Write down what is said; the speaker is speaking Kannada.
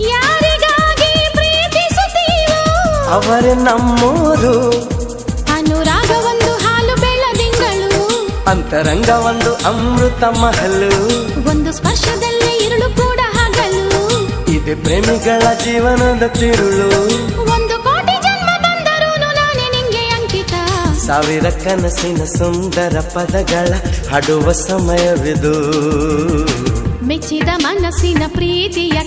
ಯಾರಿಗಾಗಿ ಪ್ರೀತಿಸುತ್ತೀವೋ ಅವರೇ ನಮ್ಮೂರು. ಅನುರಾಗ ಒಂದು ಹಾಲು ಬೆಳದಿಂಗಳು ಅಂತರಂಗ ಒಂದು ಅಮೃತ ಮಹಲು. ಒಂದು ಸ್ಪರ್ಶದಲ್ಲಿ ಇರುಳು ಕೂಡ ಹಗಲು. ಇದು ಪ್ರೇಮಿಗಳ ಜೀವನದ ತಿರುಳು. ಒಂದು ಕೋಟಿ ಜನ್ಮ ಬಂದರೂ ನಾನೇ ನಿಂಗೆ ಅಂಕಿತ. ಸಾವಿರ ಕನಸಿನ ಸುಂದರ ಪದಗಳ ಹಾಡುವ ಸಮಯವಿದು. ಮೆಚ್ಚಿದ ಮನಸ್ಸಿನ ಪ್ರೀತಿಯ